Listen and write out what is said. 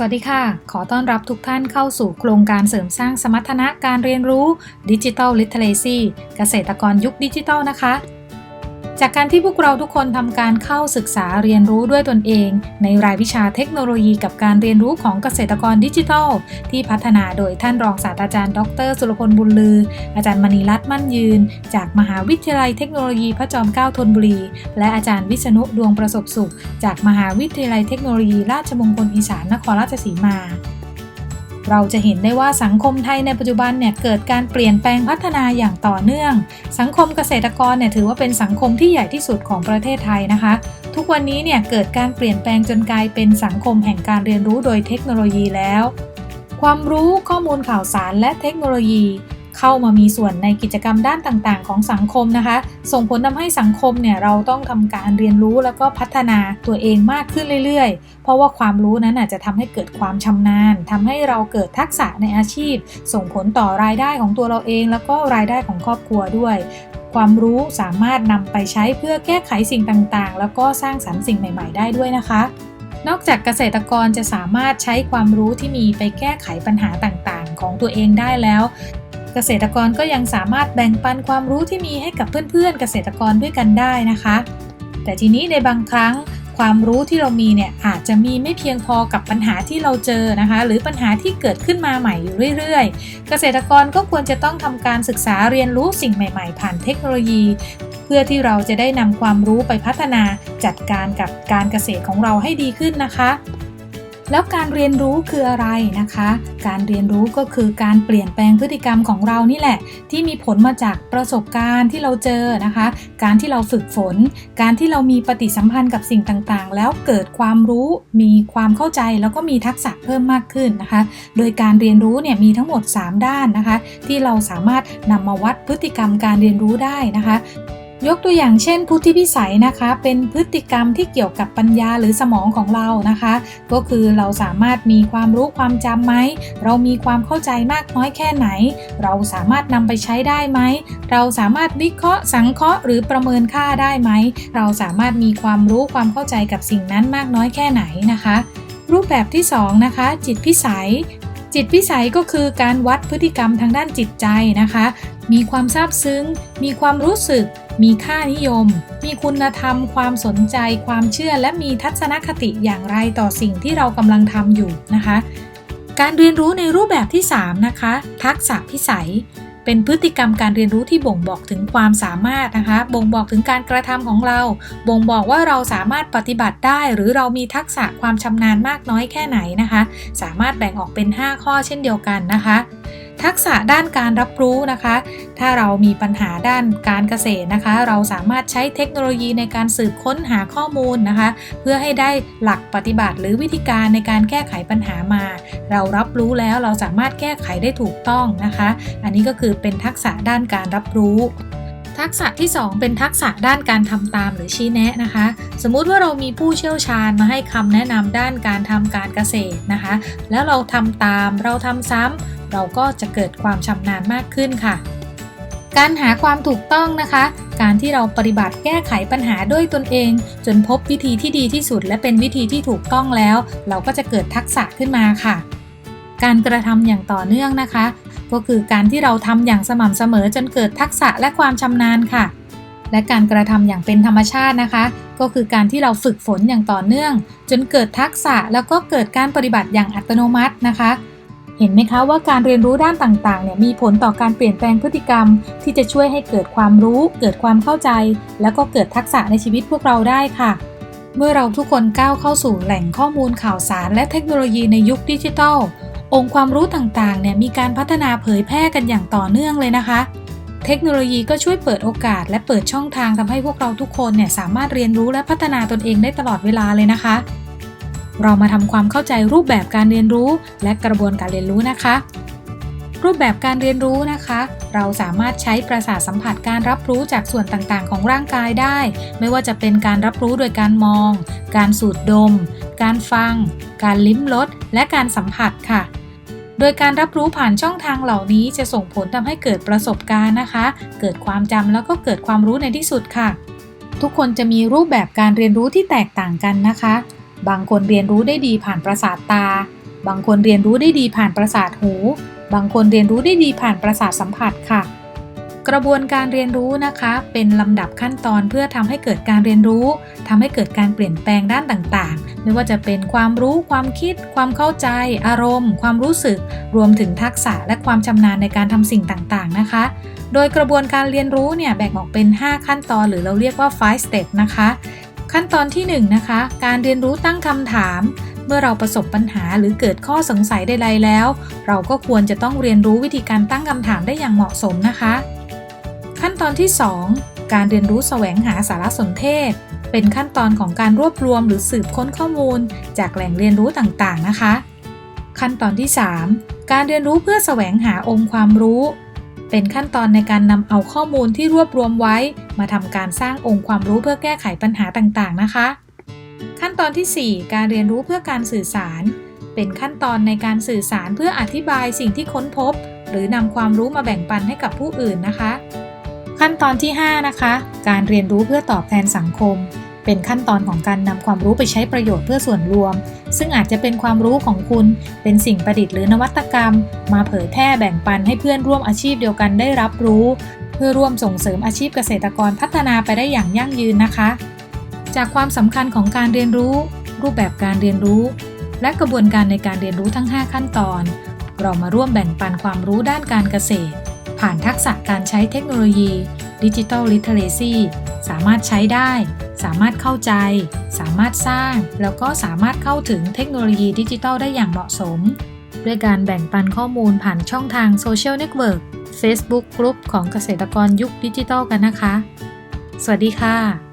สวัสดีค่ะ ขอต้อนรับทุกท่านเข้าสู่โครงการเสริมสร้างสมรรถนะการเรียนรู้ดิจิทัลลิทเทเลซีเกษตรกรยุคดิจิทัลนะคะ จากการที่พวกเราทุกคนทำการเข้าศึกษาเรียนรู้ด้วยตนเอง ในรายวิชาเทคโนโลยีกับการเรียนรู้ของเกษตรกรดิจิทัล ที่พัฒนาโดยท่านรองศาสตราจารย์ ดร สุรพลบุญลือ อาจารย์มณีรัตน์มั่นยืน จากมหาวิทยาลัยเทคโนโลยีพระจอมเกล้าธนบุรี และอาจารย์วิษณุดวงประสบสุข จากมหาวิทยาลัยเทคโนโลยีราชมงคลอีสานนครราชสีมา เราจะเห็นได้ว่าสังคมไทยในปัจจุบันเนี่ยเกิดการเปลี่ยนแปลงพัฒนาอย่างต่อเนื่อง สังคมเกษตรกรเนี่ยถือว่าเป็นสังคมที่ใหญ่ที่สุดของประเทศไทยนะคะ ทุกวันนี้เนี่ยเกิดการเปลี่ยนแปลงจนกลายเป็นสังคมแห่งการเรียนรู้โดยเทคโนโลยีแล้ว ความรู้ข้อมูลข่าวสารและเทคโนโลยี เข้ามามีส่วนในกิจกรรมด้านต่างๆ ของสังคมนะคะ ส่งผลทำให้สังคมเนี่ยเราต้องทำการเรียนรู้แล้วก็พัฒนาตัวเองมากขึ้นเรื่อยๆ เพราะว่าความรู้นั้นอาจจะทำให้เกิดความชำนาญทำให้เราเกิดทักษะในอาชีพ ส่งผลต่อรายได้ของตัวเราเอง แล้วก็รายได้ของครอบครัวด้วยความรู้สามารถนำไปใช้เพื่อแก้ไขสิ่งต่างๆ แล้วก็สร้างสรรค์สิ่งใหม่ ๆ ได้ด้วยนะคะ นอกจากเกษตรกรจะสามารถใช้ความรู้ที่มีไปแก้ไขปัญหาต่างๆ ของตัวเองได้แล้ว เกษตรกรก็ยังสามารถแบ่งปันความรู้ที่มีให้กับเพื่อนๆ เกษตรกรด้วยกันได้นะคะ แต่ทีนี้ในบางครั้งความรู้ที่เรามีเนี่ยอาจจะมีไม่เพียงพอกับปัญหาที่เราเจอนะคะ หรือปัญหาที่เกิดขึ้นมาใหม่อยู่เรื่อยๆ เกษตรกรก็ควรจะต้องทำการศึกษาเรียนรู้สิ่งใหม่ๆ ผ่านเทคโนโลยี เพื่อที่เราจะได้นำความรู้ไปพัฒนาจัดการกับการเกษตรของเราให้ดีขึ้นนะคะ แล้วการเรียนรู้คืออะไรนะคะ การเรียนรู้ก็คือการเปลี่ยนแปลงพฤติกรรมของเรานี่แหละ ที่มีผลมาจากประสบการณ์ที่เราเจอนะคะ การที่เราฝึกฝน การที่เรามีปฏิสัมพันธ์กับสิ่งต่างๆ แล้วเกิดความรู้ มีความเข้าใจแล้วก็มีทักษะเพิ่มมากขึ้นนะคะ โดยการเรียนรู้เนี่ยมีทั้งหมด 3 ด้านนะคะ ที่เราสามารถนำมาวัดพฤติกรรมการเรียนรู้ได้นะคะ ยกตัวอย่างเช่น พุทธิพิสัยนะคะ เป็นพฤติกรรมที่เกี่ยวกับปัญญาหรือสมองของเรานะคะ ก็คือเราสามารถมีความรู้ความจำไหม เรามีความเข้าใจมากน้อยแค่ไหน เราสามารถนำไปใช้ได้ไหม เราสามารถวิเคราะห์สังเคราะห์หรือประเมินค่าได้ไหม เราสามารถมีความรู้ความเข้าใจกับสิ่งนั้นมากน้อยแค่ไหนนะคะ รูปแบบที่2นะคะจิตพิสัยจิตพิสัยก็คือการวัดพฤติกรรมทางด้านจิตใจนะคะ มีความซาบซึ้ง มีความรู้สึก มีค่านิยม มีคุณธรรม ความสนใจ ความเชื่อ และมีทัศนคติอย่างไรต่อสิ่งที่เรากำลังทำอยู่นะคะ การเรียนรู้ในรูปแบบที่ 3 นะคะ ทักษะพิสัย เป็นพฤติกรรมการเรียนรู้ที่บ่งบอกถึงความสามารถนะคะ บ่งบอกถึงการกระทำของเรา บ่งบอกว่าเราสามารถปฏิบัติได้ หรือเรามีทักษะความชำนาญมากน้อยแค่ไหนนะคะ สามารถแบ่งออกเป็น 5 ข้อเช่นเดียวกันนะคะ ทักษะด้านการรับรู้นะคะ ถ้าเรามีปัญหาด้านการเกษตรนะคะ เราสามารถใช้เทคโนโลยีในการสืบค้นหาข้อมูลนะคะ เพื่อให้ได้หลักปฏิบัติหรือวิธีการในการแก้ไขปัญหามา เรารับรู้แล้วเราสามารถแก้ไขได้ถูกต้องนะคะ อันนี้ก็คือเป็นทักษะด้านการรับรู้ทักษะที่ 2 เป็นทักษะด้านการทำตามหรือชี้แนะนะคะ สมมุติว่าเรามีผู้เชี่ยวชาญมาให้คำแนะนำด้านการทำการเกษตรนะคะ แล้วเราทำตามเราทำซ้ำ เราก็จะเกิดความชำนาญมากขึ้นค่ะ การหาความถูกต้องนะคะ การที่เราปฏิบัติแก้ไขปัญหาด้วยตนเอง จนพบวิธีที่ดีที่สุด และเป็นวิธีที่ถูกต้องแล้ว เราก็จะเกิดทักษะขึ้นมาค่ะ การกระทำอย่างต่อเนื่องนะคะ ก็คือการที่เราทำอย่างสม่ำเสมอจนเกิดทักษะและความชำนาญค่ะและการกระทำอย่างเป็นธรรมชาตินะคะ ก็คือการที่เราฝึกฝนอย่างต่อเนื่อง จนเกิดทักษะแล้วก็เกิดการปฏิบัติอย่างอัตโนมัตินะคะ เห็นไหมคะว่าการเรียนรู้ด้านต่างๆเนี่ยมีผลต่อการเปลี่ยนแปลงพฤติกรรม ที่จะช่วยให้เกิดความรู้ เกิดความเข้าใจ แล้วก็เกิดทักษะในชีวิตพวกเราได้ค่ะ เมื่อเราทุกคนก้าวเข้าสู่แหล่งข้อมูลข่าวสารและเทคโนโลยีในยุคดิจิทัล องค์ความรู้ต่างๆเนี่ยมีการพัฒนาเผยแพร่กันอย่างต่อเนื่องเลยนะคะ เทคโนโลยีก็ช่วยเปิดโอกาส และเปิดช่องทางทำให้พวกเราทุกคนเนี่ยสามารถเรียนรู้และพัฒนาตนเองได้ตลอดเวลาเลยนะคะ เรามาทำความเข้าใจรูปแบบการเรียนรู้และกระบวนการเรียนรู้นะคะ รูปแบบการเรียนรู้นะคะ เราสามารถใช้ประสาทสัมผัสการรับรู้จากส่วนต่างๆ ของร่างกายได้ ไม่ว่าจะเป็นการรับรู้โดยการมอง การสูดดม การฟัง การลิ้มรสและการสัมผัสค่ะโดยการรับรู้ผ่านช่องทางเหล่านี้จะส่งผลทำให้เกิดประสบการณ์นะคะ เกิดความจำแล้วก็เกิดความรู้ในที่สุดค่ะ ทุกคนจะมีรูปแบบการเรียนรู้ที่แตกต่างกันนะคะ บางคนเรียนรู้ได้ดีผ่านประสาทตา บางคนเรียนรู้ได้ดีผ่านประสาทหู บางคนเรียนรู้ได้ดีผ่านประสาทสัมผัสค่ะ กระบวนการเรียนรู้นะคะ เป็นลำดับขั้นตอนเพื่อทำให้เกิดการเรียนรู้ทำให้เกิดการเปลี่ยนแปลงด้านต่างๆ ไม่ว่าจะเป็นความรู้ ความคิด ความเข้าใจ อารมณ์ ความรู้สึก รวมถึงทักษะและความชำนาญในการทำสิ่งต่างๆ นะคะโดยกระบวนการเรียนรู้เนี่ยแบ่งออกเป็น 5 ขั้นตอนหรือเราเรียกว่า five step นะคะ ขั้นตอนที่1นะคะ การเรียนรู้ตั้งคำถาม เมื่อเราประสบปัญหาหรือเกิดข้อสงสัยใดๆแล้ว เราก็ควรจะต้องเรียนรู้วิธีการตั้งคำถามได้อย่างเหมาะสมนะคะ ขั้นตอนที่ 2 การเรียนรู้แสวงหาสารสนเทศ เป็นขั้นตอนของการรวบรวมหรือสืบค้นข้อมูล จากแหล่งเรียนรู้ต่างๆนะคะ ขั้นตอนที่ 3 การเรียนรู้เพื่อแสวงหาองค์ความรู้ เป็นขั้นตอนในการนำเอาข้อมูลที่รวบรวมไว้ มาทำการสร้างองค์ความรู้เพื่อแก้ไขปัญหาต่างๆ นะคะ ขั้นตอนที่ 4 การเรียนรู้เพื่อการสื่อสาร เป็นขั้นตอนในการสื่อสารเพื่ออธิบายสิ่งที่ค้นพบ หรือนำความรู้มาแบ่งปันให้กับผู้อื่นนะคะ ขั้นตอนที่ 5 นะคะ การเรียนรู้เพื่อตอบแทนสังคม เป็นขั้นตอนของการนำความรู้ไปใช้ประโยชน์เพื่อส่วนรวม ซึ่งอาจจะเป็นความรู้ของคุณ เป็นสิ่งประดิษฐ์หรือนวัตกรรม มาเผยแพร่แบ่งปันให้เพื่อนร่วมอาชีพเดียวกันได้รับรู้ เพื่อร่วมส่งเสริมอาชีพเกษตรกรพัฒนาไปได้อย่างยั่งยืนนะคะ จากความสำคัญของการเรียนรู้ รูปแบบการเรียนรู้ และกระบวนการในการเรียนรู้ทั้ง 5 ขั้นตอน เรามาร่วมแบ่งปันความรู้ด้านการเกษตร ผ่านทักษะการใช้เทคโนโลยีดิจิทัลลิทเทอ c y สามารถใช้ได้ สามารถเข้าใจ สามารถสร้าง แล้วก็สามารถเข้าถึงเทคโนโลยีดิจิทัลได้อย่างเหมาะสม ด้วยการแบ่งปันข้อมูลผ่านช่องทางโซเชียลเน็ตเวิร์ก Facebook กลุ่มของเกษตรกรยุคดิจิทัลกันนะคะ สวัสดีค่ะ